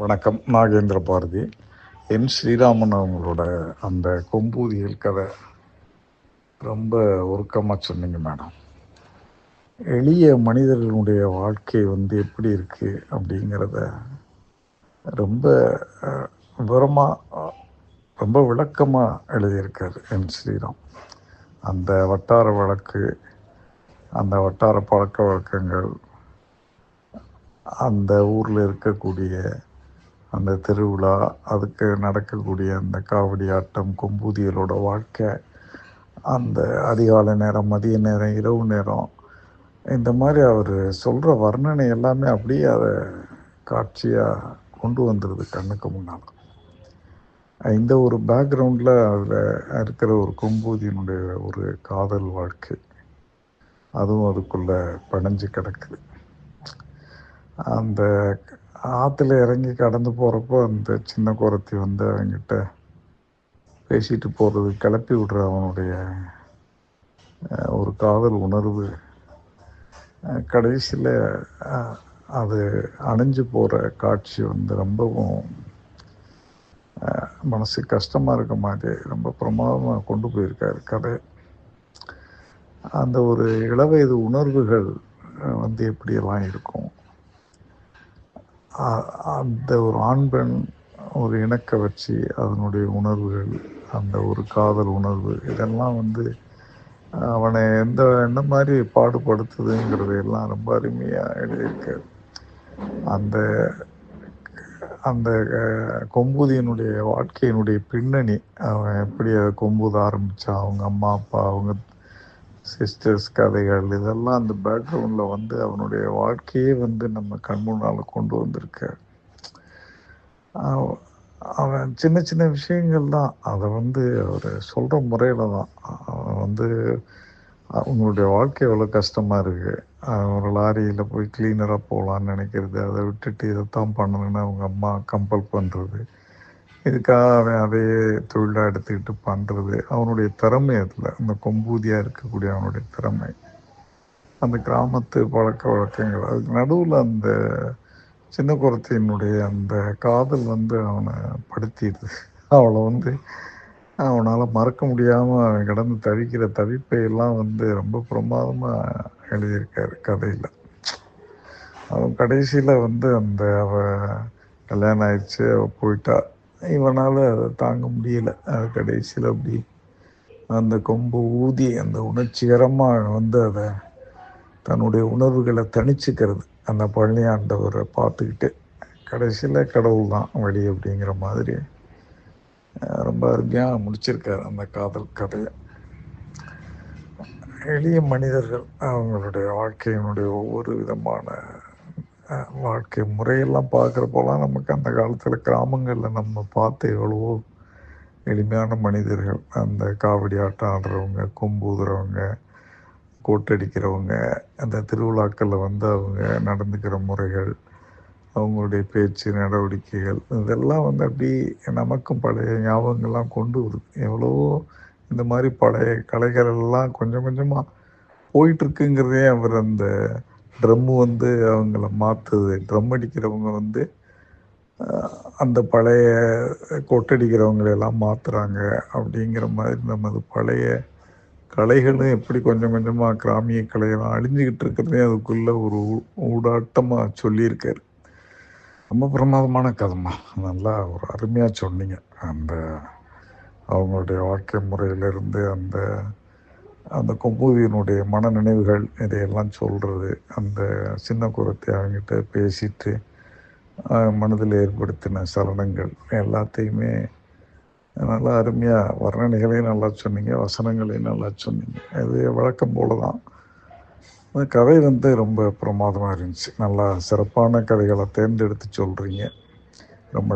வணக்கம். நாகேந்திர பாரதி. என் ஸ்ரீராமன் அவங்களோட அந்த கொம்பூதியல் கதை ரொம்ப உருக்கமாக சொன்னீங்க மேடம். எளிய மனிதர்களுடைய வாழ்க்கை வந்து எப்படி இருக்குது அப்படிங்கிறத ரொம்ப விவரமாக ரொம்ப விளக்கமாக எழுதியிருக்கார் என் ஸ்ரீராம். அந்த வட்டார வழக்கு அந்த வட்டார பழக்க வழக்கங்கள் அந்த ஊரில் இருக்கக்கூடிய அந்த திருவிழா அதுக்கு நடக்கக்கூடிய அந்த காவடி ஆட்டம் கொம்பூதியலோட வாழ்க்கை அந்த அதிகாலை நேரம் மதிய நேரம் இரவு நேரம் இந்த மாதிரி அவர் சொல்கிற வர்ணனை எல்லாமே அப்படியே அதை காட்சியாக கொண்டு வந்துடுது கண்ணுக்கு முன்னால். இந்த ஒரு பேக்ரவுண்டில் அதில் இருக்கிற ஒரு கொம்பூதியினுடைய ஒரு காதல் வாழ்க்கை. அதுவும் அதுக்குள்ளே பணிஞ்சு கிடக்குது. அந்த ஆற்றுல இறங்கி கடந்து போகிறப்போ அந்த சின்ன குரத்தி வந்து அவங்கிட்ட பேசிட்டு போகிறது கிளப்பி விடுற அவனுடைய ஒரு காதல் உணர்வு. கடைசியில் அது அணைஞ்சு போகிற காட்சி வந்து ரொம்பவும் மனசு கஷ்டமாக இருக்க மாதிரி ரொம்ப பிரமாதமாக கொண்டு போயிருக்காரு. கதை. அந்த ஒரு இளவயது உணர்வுகள் வந்து எப்படியெல்லாம் இருக்கும்? அந்த ஒரு ஆண் பெண் ஒரு இணக்க வச்சு அதனுடைய உணர்வுகள் அந்த ஒரு காதல் உணர்வு இதெல்லாம் வந்து அவனை எந்த என்ன மாதிரி பாடுபடுத்துதுங்கிறது எல்லாம் ரொம்ப அருமையாக எழுதியிருக்காரு. அந்த அந்த அஹ், வாழ்க்கையினுடைய பின்னணி அவன் எப்படி அதை கொம்பூத ஆரம்பித்தான் அவங்க அம்மா அப்பா அவங்க சிஸ்டர்ஸ் கதைகள் இதெல்லாம் அந்த பேக்ரவுண்டில் வந்து அவனுடைய வாழ்க்கையே வந்து நம்ம கண் முன்னால் கொண்டு வந்திருக்கார் அவன் சின்ன சின்ன விஷயங்கள் தான். அதை வந்து அவர் சொல்கிற முறையில் தான். அவன் வந்து அவங்களுடைய வாழ்க்கை எவ்வளோ கஷ்டமாக இருக்குது ஒரு லாரியில் போய் கிளீனராக போகலான்னு நினைக்கிறது. அதை விட்டுட்டு இதைத்தான் பண்ணணுன்னு அவங்க அம்மா கம்பல் பண்ணுறது இதுக்காக அவன் அதையே தொழிலாக எடுத்துக்கிட்டு பண்ணுறது அவனுடைய திறமை அதில். அந்த கொம்பூதியாக இருக்கக்கூடிய அவனுடைய திறமை. அந்த கிராமத்து பழக்க வழக்கங்கள். அதுக்கு நடுவில் அந்த சின்ன குரத்தையினுடைய அந்த காதல் வந்து அவனை படுத்திடுது. அவளை வந்து அவனால் மறக்க முடியாமல் அவன் கிடந்து தவிக்கிற தவிப்பையெல்லாம் வந்து ரொம்ப பிரமாதமாக எழுதியிருக்காரு கதையில். அவன் கடைசியில் வந்து அந்த அவள் கல்யாணம் ஆயிடுச்சு. அவள் போயிட்டா. இவனால் அதை தாங்க முடியல. அது கடைசியில் அப்படி அந்த கொம்பு ஊதி அந்த உணர்ச்சிகரமாக வந்து அதை தன்னுடைய உணர்வுகளை தணிச்சுக்கிறது. அந்த பழனியாண்டவரை பார்த்துக்கிட்டு கடைசியில் கடவுள் தான் வழி அப்படிங்கிற மாதிரி ரொம்ப அருமையாக முடிச்சிருக்காரு அந்த காதல் கதையை. எளிய மனிதர்கள் அவங்களுடைய வாழ்க்கையினுடைய ஒவ்வொரு விதமான வாழ்க்கை முறையெல்லாம் பார்க்குறப்போலாம் நமக்கு அந்த காலத்தில் கிராமங்களில் நம்ம பார்த்த எவ்வளவோ எளிமையான மனிதர்கள். அந்த காவடி ஆட்டம் ஆடுறவங்க கொம்பூதுறவங்க கோட்டடிக்கிறவங்க அந்த திருவிழாக்களில் வந்து அவங்க நடந்துக்கிற முறைகள் அவங்களுடைய பேச்சு நடவடிக்கைகள் இதெல்லாம் வந்து அப்படி நமக்கும் பழைய ஞாபகங்கள்லாம் கொண்டு வருது. எவ்வளவோ இந்த மாதிரி பழைய கலைகள் எல்லாம் கொஞ்சம் கொஞ்சமாக போயிட்டுருக்குங்கிறதே அவர் அந்த ட்ரம்மு வந்து அவங்கள மாற்றுது ட்ரம் அடிக்கிறவங்க வந்து அந்த பழைய கொட்டடிக்கிறவங்களெல்லாம் மாற்றுறாங்க அப்படிங்கிற மாதிரி நமது பழைய கலைகளும் எப்படி கொஞ்சம் கொஞ்சமாக கிராமிய கலையெல்லாம் அழிஞ்சிக்கிட்டு இருக்கிறதே அதுக்குள்ளே ஒரு ஊ- ஊடாட்டமாக சொல்லியிருக்காரு. ரொம்ப பிரமாதமான கதைம்மா. நல்லா ஒரு அருமையாக சொன்னீங்க. அந்த அவங்களுடைய வாழ்க்கை முறையிலிருந்து அந்த அந்த கொம்பூதியினுடைய மன நினைவுகள் இதையெல்லாம் சொல்கிறது அந்த சின்ன குரத்தை அவங்ககிட்ட பேசிட்டு மனதில் ஏற்படுத்தின சலனங்கள் எல்லாத்தையுமே நல்லா அருமையாக வர்ணனைகளையும் நல்லா சொன்னீங்க வசனங்களையும் நல்லா சொன்னீங்க. அது வழக்கம் போல தான் அந்த கதை வந்து ரொம்ப பிரமாதமாக இருந்துச்சு. நல்லா சிறப்பான கதைகளை தேர்ந்தெடுத்து சொல்கிறீங்க ரொம்ப